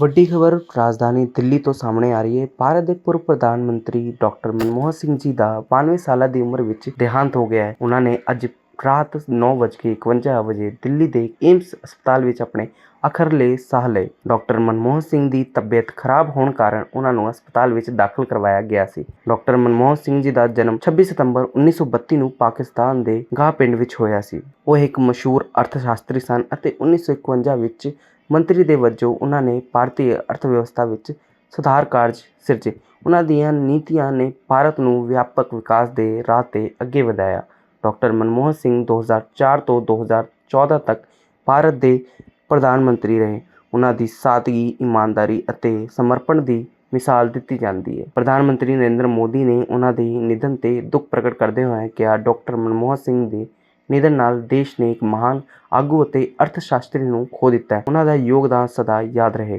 ਵੱਡੀ ਖਬਰ ਰਾਜਧਾਨੀ ਦਿੱਲੀ ਤੋਂ ਸਾਹਮਣੇ ਆ ਰਹੀ ਹੈ। ਭਾਰਤ ਦੇ ਪੂਰਵ ਪ੍ਰਧਾਨ ਮੰਤਰੀ ਡਾਕਟਰ ਮਨਮੋਹਨ ਸਿੰਘ ਜੀ ਦਾ 92 ਸਾਲਾਂ ਦੀ ਉਮਰ ਵਿੱਚ ਦੇਹਾਂਤ ਹੋ ਗਿਆ ਹੈ। ਉਹਨਾਂ ਨੇ ਅੱਜ ਰਾਤ 9:51 ਵਜੇ ਦਿੱਲੀ ਦੇ ਏਮਸ ਹਸਪਤਾਲ ਵਿੱਚ ਆਪਣੇ ਅਖਰਲੇ ਸਾਹ ਲਏ। ਡਾਕਟਰ ਮਨਮੋਹਨ ਸਿੰਘ ਦੀ ਤਬੀਅਤ ਖਰਾਬ ਹੋਣ ਕਾਰਨ ਉਹਨਾਂ ਨੂੰ ਹਸਪਤਾਲ ਵਿੱਚ ਦਾਖਲ ਕਰਵਾਇਆ ਗਿਆ ਸੀ। ਡਾਕਟਰ ਮਨਮੋਹਨ ਸਿੰਘ ਜੀ ਦਾ ਜਨਮ 26 ਸਤੰਬਰ 1932 ਨੂੰ ਪਾਕਿਸਤਾਨ ਦੇ ਗਾਹ ਪਿੰਡ ਵਿੱਚ ਹੋਇਆ ਸੀ। ਉਹ ਇੱਕ ਮਸ਼ਹੂਰ ਅਰਥਸ਼ਾਸਤਰੀ ਸਨ ਅਤੇ 1951 ਵਿੱਚ ਮੰਤਰੀ ਦੇ ਵਜੋਂ ਉਹਨਾਂ ਨੇ ਭਾਰਤੀ ਅਰਥ ਵਿਵਸਥਾ ਵਿੱਚ ਸੁਧਾਰ ਕਾਰਜ ਸਿਰਜੇ। ਉਹਨਾਂ ਦੀਆਂ ਨੀਤੀਆਂ ਨੇ ਭਾਰਤ ਨੂੰ ਵਿਆਪਕ ਵਿਕਾਸ ਦੇ ਰਾਹ ਤੇ ਅੱਗੇ ਵਧਾਇਆ। ਡਾਕਟਰ ਮਨਮੋਹਨ ਸਿੰਘ 2004 ਤੋਂ 2014 ਤੱਕ ਭਾਰਤ ਦੇ ਪ੍ਰਧਾਨ ਮੰਤਰੀ ਰਹੇ। ਉਹਨਾਂ ਦੀ ਸਾਦਗੀ, ਇਮਾਨਦਾਰੀ ਅਤੇ ਸਮਰਪਣ ਦੀ ਮਿਸਾਲ ਦਿੱਤੀ ਜਾਂਦੀ ਹੈ। ਪ੍ਰਧਾਨ ਮੰਤਰੀ ਨਰਿੰਦਰ ਮੋਦੀ ਨੇ ਉਹਨਾਂ ਦੇ ਨਿਧਨ ਤੇ ਦੁੱਖ ਪ੍ਰਗਟ ਕਰਦੇ ਹੋਏ ਕਿਹਾ, ਡਾਕਟਰ ਮਨਮੋਹਨ ਸਿੰਘ ਦੇ ਨਿਧਨ ਨਾਲ ਦੇਸ਼ ਨੇ ਇੱਕ ਮਹਾਨ ਆਗੂ ਅਤੇ ਅਰਥ ਸ਼ਾਸਤਰੀ ਨੂੰ ਖੋ ਦਿੱਤਾ ਹੈ। ਉਹਨਾਂ ਦਾ ਯੋਗਦਾਨ ਸਦਾ ਯਾਦ ਰਹੇਗਾ।